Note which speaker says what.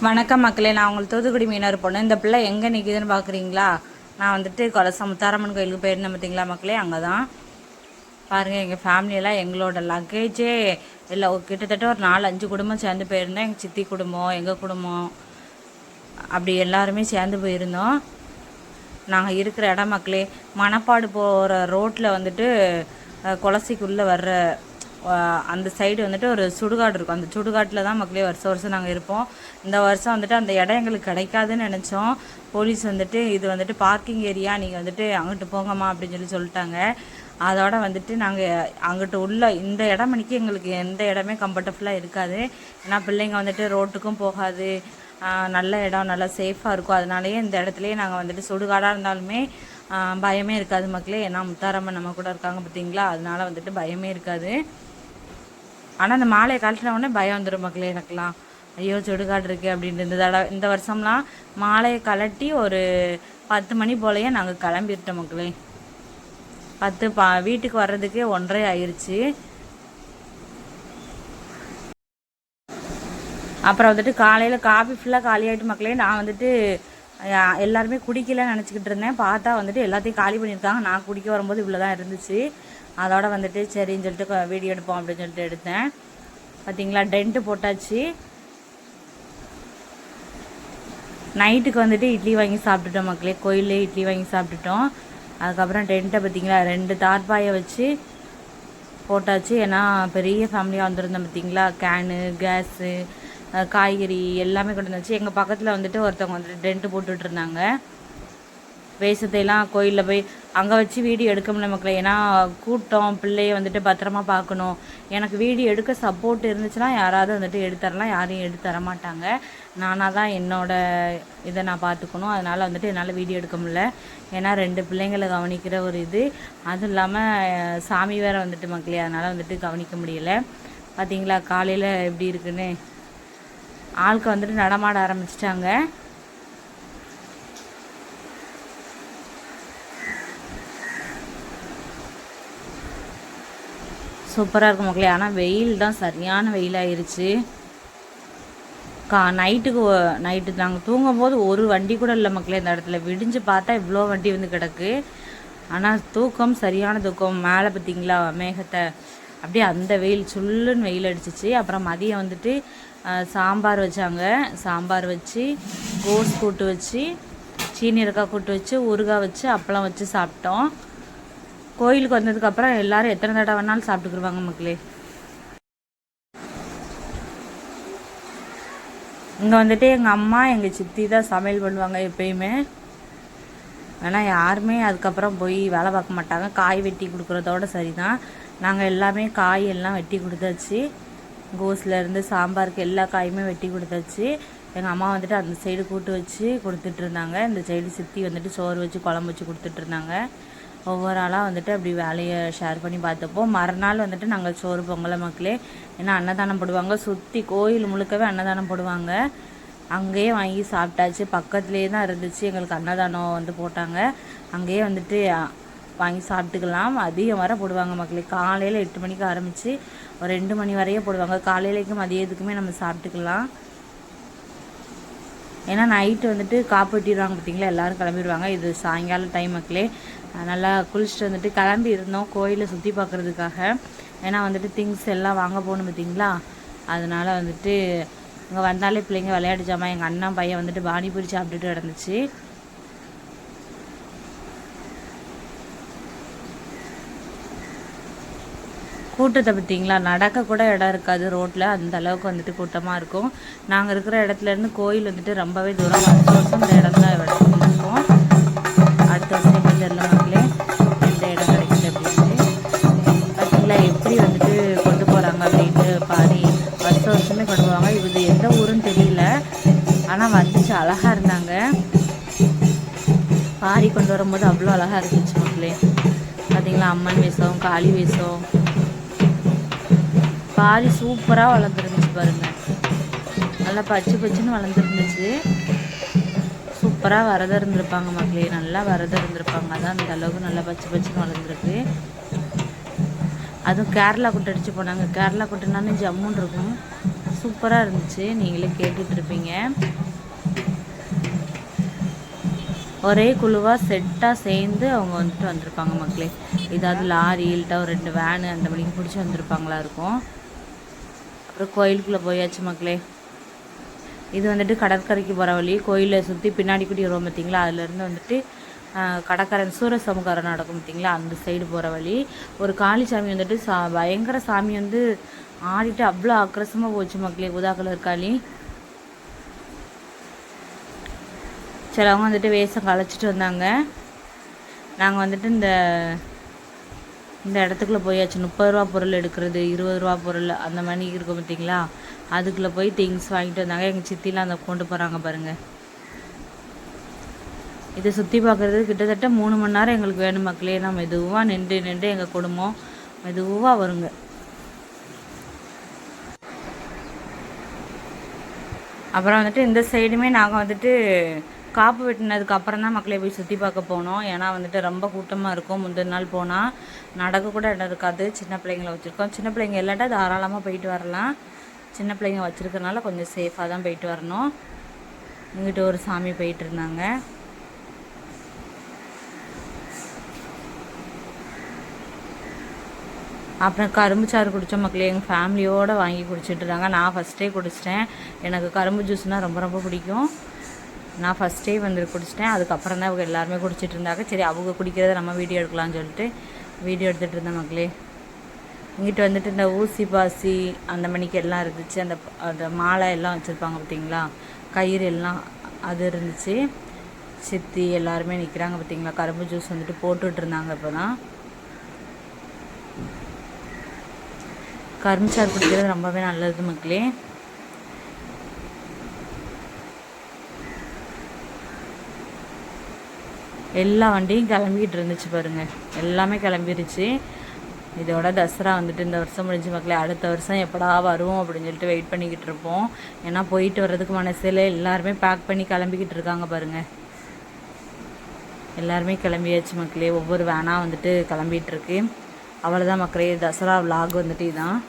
Speaker 1: வணக்கம் மக்களே நான் உங்களுக்கு தூத்துக்குடி மீனவர் பொண்ணு. இந்த பிள்ளை எங்கே நிற்கிதுன்னு பார்க்குறீங்களா நான் வந்துட்டு கொலச முத்தாரம்மன் கோயிலுக்கு போயிருந்தேன் பார்த்தீங்களா மக்களே? அங்கே தான் பாருங்கள் எங்கள் ஃபேமிலியெல்லாம் எங்களோட லக்கேஜே இல்லை கிட்டத்தட்ட ஒரு நாலு அஞ்சு குடும்பம் சேர்ந்து போயிருந்தோம். எங்கள் சித்தி குடும்பம் எங்கள் குடும்பம் அப்படி எல்லாருமே சேர்ந்து போயிருந்தோம். நாங்கள் இருக்கிற இடம் மக்களே மணப்பாடு போகிற ரோட்டில் வந்துட்டு அஹ், வர்ற அந்த சைடு வந்துட்டு ஒரு சுடுகாடு இருக்கும். அந்த சுடுகாட்டில் தான் மக்களே வருஷம் வருஷம் நாங்கள் இருப்போம். இந்த வருஷம் வந்துட்டு அந்த இடம் எங்களுக்கு கிடைக்காதுன்னு நினச்சோம். போலீஸ் வந்துட்டு இது வந்துட்டு பார்க்கிங் ஏரியா நீங்கள் வந்துட்டு அங்கிட்டு போங்கம்மா அப்படின்னு சொல்லி சொல்லிட்டாங்க. அதோட வந்துட்டு நாங்கள் அங்கிட்டு உள்ள இந்த இடம் மணிக்கு எங்களுக்கு எந்த இடமே கம்ஃபர்டபுளாக இருக்காது. ஏன்னா பிள்ளைங்க வந்துட்டு ரோட்டுக்கும் போகாது. நல்ல இடம் நல்லா சேஃபாக இருக்கும். அதனாலேயே இந்த இடத்துலையே நாங்கள் வந்துட்டு சுடுகாடாக இருந்தாலுமே பயமே இருக்காது மக்களே. ஏன்னா முத்தாரம்மன் நம்ம கூட இருக்காங்க பார்த்தீங்களா அதனால வந்துட்டு பயமே இருக்காது. ஆனால் அந்த மாலையை கழட்டின உடனே பயம் வந்துடும் மக்களே எனக்குலாம் ஐயோ சுடுகாடு இருக்கு அப்படின்ட்டு. இந்த தடவை இந்த வருஷம்லாம் மாலையை கழட்டி ஒரு பத்து மணி போலயே நாங்கள் கிளம்பிட்டோம் மக்களே. பத்து பா வீட்டுக்கு வர்றதுக்கே ஒன்றரை ஆயிருச்சு. அப்புறம் வந்துட்டு காலையில் காஃபி ஃபுல்லாக காலி ஆகிட்டு மக்களே நான் வந்துட்டு எல்லாருமே குடிக்கலன்னு நினச்சிக்கிட்டு இருந்தேன். பார்த்தா வந்துட்டு எல்லாத்தையும் காலி பண்ணியிருக்காங்க. நான் குடிக்க வரும்போது இவ்வளோ தான் இருந்துச்சு. அதோட வந்துட்டு சரின்னு சொல்லிட்டு வீடியோ எடுப்போம் அப்படின்னு சொல்லிட்டு எடுத்தேன். பார்த்தீங்களா டென்ட்டு போட்டாச்சு. நைட்டுக்கு வந்துட்டு இட்லி வாங்கி சாப்பிட்டுட்டோம் மக்களே. கோயிலே இட்லி வாங்கி சாப்பிட்டுட்டோம். அதுக்கப்புறம் டென்ட்டை பார்த்தீங்களா ரெண்டு தார்பாயை வச்சு போட்டாச்சு. ஏன்னா பெரிய ஃபேமிலியாக வந்திருந்தோம் பார்த்தீங்களா கேனு கேஸு காய்கறி எல்லாமே கொண்டு வந்தாச்சு. எங்கள் பக்கத்தில் வந்துட்டு ஒருத்தவங்க வந்துட்டு டென்ட்டு போட்டுட்டு இருந்தாங்க. வேஷத்தையெல்லாம் கோயிலில் போய் அங்கே வச்சு வீடியோ எடுக்க முடியல மக்களை ஏன்னா கூட்டம் பிள்ளைய வந்துட்டு பத்திரமா பார்க்கணும். எனக்கு வீடியோ எடுக்க சப்போர்ட் இருந்துச்சுன்னா யாராவது வந்துட்டு எடுத்துரலாம் யாரையும் எடுத்து தர மாட்டாங்க. நானாக தான் என்னோடய இதை நான் பார்த்துக்கணும். அதனால் வந்துட்டு என்னால் வீடியோ எடுக்க முடியல. ஏன்னா ரெண்டு பிள்ளைங்களை கவனிக்கிற ஒரு இது. அதுவும் இல்லாமல் சாமி வேறு வந்துட்டு மக்களே அதனால் வந்துட்டு கவனிக்க முடியல. பார்த்தீங்களா காலையில் எப்படி இருக்குன்னு? ஆளுக்கு வந்துட்டு நடமாட ஆரம்பிச்சிட்டாங்க. சூப்பராக இருக்கும் மக்களே. ஆனால் வெயில் தான் சரியான வெயிலாகிருச்சு கா நைட்டுக்கு நைட்டு நாங்கள் தூங்கும்போது ஒரு வண்டி கூட இல்லை மக்களே இந்த இடத்துல. விடிஞ்சு பார்த்தா இவ்வளோ வண்டி வந்து கிடக்கு. ஆனால் தூக்கம் சரியான தூக்கம் மேலே பார்த்தீங்களா மேகத்தை. அப்படியே அந்த வெயில் சுள்ளுன்னு வெயில் அடிச்சிச்சு. அப்புறம் மதியம் வந்துட்டு சாம்பார் வச்சாங்க. சாம்பார் வச்சு கோஸ் கூட்டு வச்சு சீனி இருக்கா கூட்டு வச்சு ஊறுகாய் வச்சு அப்பளம் வச்சு சாப்பிட்டோம். கோயிலுக்கு வந்ததுக்கப்புறம் எல்லாரும் எத்தனை தடவை வேணாலும் சாப்பிட்டுக்குருவாங்க மக்களே. இங்கே வந்துட்டு எங்கள் அம்மா எங்கள் சித்தி தான் சமையல் பண்ணுவாங்க எப்பயுமே. ஆனால் யாருமே அதுக்கப்புறம் போய் வேலை பார்க்க மாட்டாங்க. காய் வெட்டி கொடுக்குறதோட சரிதான். நாங்கள் எல்லாமே காய் எல்லாம் வெட்டி கொடுத்தாச்சு. கோஸ்லேருந்து சாம்பாருக்கு எல்லா காயுமே வெட்டி கொடுத்தாச்சு. எங்கள் அம்மா வந்துட்டு அந்த சைடு கூட்டு வச்சு கொடுத்துட்ருந்தாங்க இந்த சைடு சித்தி வந்துட்டு சோறு வச்சு குழம்பு வச்சு கொடுத்துட்ருந்தாங்க ஒவ்வொரு ஆளாக வந்துட்டு அப்படி வேலையை ஷேர் பண்ணி பார்த்தப்போ மறுநாள் வந்துட்டு நாங்கள் சோறு பொங்கலை மக்களே ஏன்னா அன்னதானம் போடுவாங்க. சுற்றி கோயில் முழுக்கவே அன்னதானம் போடுவாங்க. அங்கேயே வாங்கி சாப்பிட்டாச்சு. பக்கத்துலேயே தான் இருந்துச்சு. எங்களுக்கு அன்னதானம் வந்து போட்டாங்க. அங்கேயே வந்துட்டு வாங்கி சாப்பிட்டுக்கலாம். அதிகம் வரை போடுவாங்க மக்களே. காலையில் எட்டு மணிக்கு ஆரம்பித்து ஒரு ரெண்டு மணி வரையே போடுவாங்க. காலையிலைக்கும் மதியத்துக்குமே நம்ம சாப்பிட்டுக்கலாம். ஏன்னா நைட்டு வந்துட்டு காப்பட்டிடுவாங்க பார்த்தீங்களா? எல்லாரும் கிளம்பிடுவாங்க. இது சாயங்காலம் டைம் மக்களே. நல்லா குளிச்சுட்டு வந்துட்டு கிளம்பி இருந்தோம் கோயிலை சுற்றி பார்க்குறதுக்காக. ஏன்னா வந்துட்டு திங்ஸ் எல்லாம் வாங்க போகணும் பார்த்தீங்களா? அதனால் வந்துட்டு இங்கே வந்தாலே பிள்ளைங்க விளையாட்டு ஜாமான். எங்கள் அண்ணன் பையன் வந்துட்டு பானிபூரி சாப்பிட்டுட்டு கிடந்துச்சு கூட்டத்தை பார்த்தீங்களா? நடக்க கூட இடம் இருக்காது ரோட்டில் அந்த அளவுக்கு வந்துட்டு கூட்டமாக இருக்கும். நாங்கள் இருக்கிற இடத்துலேருந்து கோயில் வந்துட்டு ரொம்பவே தூரம் அடுத்த வருஷம் இந்த இடம் தான் இருக்கும் அடுத்த வருஷம் எப்படி தெரியல மக்களே இந்த இடம் கிடைக்குது அப்படின்ட்டு. பார்த்தீங்களா? எப்படி வந்துட்டு கொண்டு போகிறாங்க அப்படின்ட்டு பாதி வருஷம் வருஷமே கொண்டு போவாங்க. இது எந்த ஊருன்னு தெரியல. ஆனால் வந்துச்சு. அழகாக இருந்தாங்க. பாரி கொண்டு வரும்போது அவ்வளோ அழகாக இருந்துச்சு மக்களே. பார்த்தீங்களா? அம்மன் வேஷம் காளி வேஷம். மாதிரி சூப்பராக வளர்ந்துருந்துச்சு பாருங்கள் நல்லா பச்சு பச்சுன்னு வளர்ந்துருந்துச்சு. சூப்பராக வரத இருந்திருப்பாங்க மக்களே. நல்லா வரத இருந்திருப்பாங்க அதான் அந்த அளவுக்கு நல்லா பச்சை பச்சுன்னு வளர்ந்துருக்கு. அதுவும் கேரளா கொட்டை அடித்து போனாங்க. கேரளா கொட்டைனாலும் ஜம்முன் இருக்கும். சூப்பராக இருந்துச்சு. நீங்களே கேட்டுட்ருப்பீங்க. ஒரே குழுவாக செட்டாக சேர்ந்து அவங்க வந்துட்டு வந்திருப்பாங்க மக்களே. ஏதாவது லாரி இல்லட்டா ஒரு ரெண்டு வேனு அந்த மணிக்கு பிடிச்சி வந்திருப்பாங்களா இருக்கும். அப்புறம் கோயிலுக்குள்ளே போயாச்சு மக்களே. இது வந்துட்டு கடற்கரைக்கு போகிற வழி. கோயிலை சுற்றி பின்னாடி குடி வரும் பார்த்தீங்களா அதுலேருந்து வந்துட்டு கடற்கரன் கடற்கரை சூரசமுகாரம் நடக்கும் பார்த்தீங்களா அந்த சைடு போகிற வழி. ஒரு காளி சாமி வந்துட்டு சா பயங்கர சாமி வந்து ஆடிட்டு அவ்வளோ ஆக்ரோஷமாக போச்சு மக்களே. உதாக்கலர் கலர் காளி. சிலவங்க வந்துட்டு வேஷம் களைச்சிட்டு வந்தாங்க. நாங்கள் வந்துட்டு இந்த இந்த இடத்துக்குள்ளே போயாச்சு. முப்பது ரூபா பொருள் எடுக்கிறது இருபது ரூபா பொருள் அந்த மாதிரி இருக்கும் பார்த்தீங்களா அதுக்குள்ளே போய் திங்ஸ் வாங்கிட்டு வந்தாங்க. எங்கள் சித்திலாம் அந்த கொண்டு போகிறாங்க பாருங்கள் இதை சுற்றி பார்க்குறது கிட்டத்தட்ட மூணு மணி நேரம் எங்களுக்கு வேணும் மக்களே. நான் மெதுவாக நின்று நின்று எங்கள் குடும்பம் மெதுவாக வருங்க. அப்புறம் வந்துட்டு இந்த சைடுமே நாங்கள் வந்துட்டு காப்பு வெட்டினதுக்கு அப்புறம் தான் மக்களை போய் சுற்றி பார்க்க போனோம். ஏன்னா வந்துட்டு ரொம்ப கூட்டமாக இருக்கும். முந்தின நாள் போனால் நடக்க கூட இடம் இருக்காது. சின்ன பிள்ளைங்கள வச்சுருக்கோம். சின்ன பிள்ளைங்க இல்லாட்டா தாராளமாக போயிட்டு வரலாம். சின்ன பிள்ளைங்க வச்சுருக்கறனால கொஞ்சம் சேஃபாக தான் போயிட்டு வரணும். இங்கிட்ட ஒரு சாமி போயிட்டு இருந்தாங்க. அப்புறம் கரும்பு சாறு குடித்த மக்களே எங்கள் ஃபேமிலியோடு வாங்கி குடிச்சிட்டு இருந்தாங்க. நான் ஃபஸ்ட்டே குடிச்சிட்டேன். எனக்கு கரும்பு ஜூஸ்னால் ரொம்ப ரொம்ப பிடிக்கும். நான் ஃபஸ்ட்டே வந்து குடிச்சிட்டேன். அதுக்கப்புறம் தான் அவங்க எல்லாருமே குடிச்சிட்டு இருந்தாங்க. சரி அவங்க குடிக்கிறத நம்ம வீடியோ எடுக்கலாம்னு சொல்லிட்டு வீடியோ எடுத்துகிட்டு இருந்தேன் மக்களே. இங்கிட்டு வந்துட்டு இந்த ஊசி பாசி அந்த மணிக்கு எல்லாம் இருந்துச்சு. அந்த அந்த மாலை எல்லாம் வச்சுருப்பாங்க பார்த்தீங்களா கயிறு எல்லாம் அது இருந்துச்சு. சித்தி எல்லாருமே நிற்கிறாங்க பார்த்தீங்களா கரும்பு ஜூஸ் வந்துட்டு போட்டுட்டு இருந்தாங்க இப்போ தான் கரும்புச்சாறு குடிக்கிறது ரொம்பவே நல்லது மக்களே. எல்லா வண்டியும் கிளம்பிக்கிட்டு இருந்துச்சு பாருங்க. எல்லாமே கிளம்பிருச்சு. இதோட தசரா வந்துட்டு இந்த வருஷம் முடிஞ்சு மக்களே அடுத்த வருஷம் எப்படா வரும் அப்படின்னு சொல்லிட்டு வெயிட் பண்ணிக்கிட்டு இருப்போம் ஏன்னா போயிட்டு வர்றதுக்கு மனசில் எல்லாருமே பேக் பண்ணி கிளம்பிக்கிட்டு இருக்காங்க பாருங்க. எல்லாருமே கிளம்பியாச்சு மக்களே. ஒவ்வொரு வேனாக வந்துட்டு கிளம்பிட்டு இருக்கு அவ்வளோதான் மக்களே தசரா விலாக் வந்துட்டு இதான்.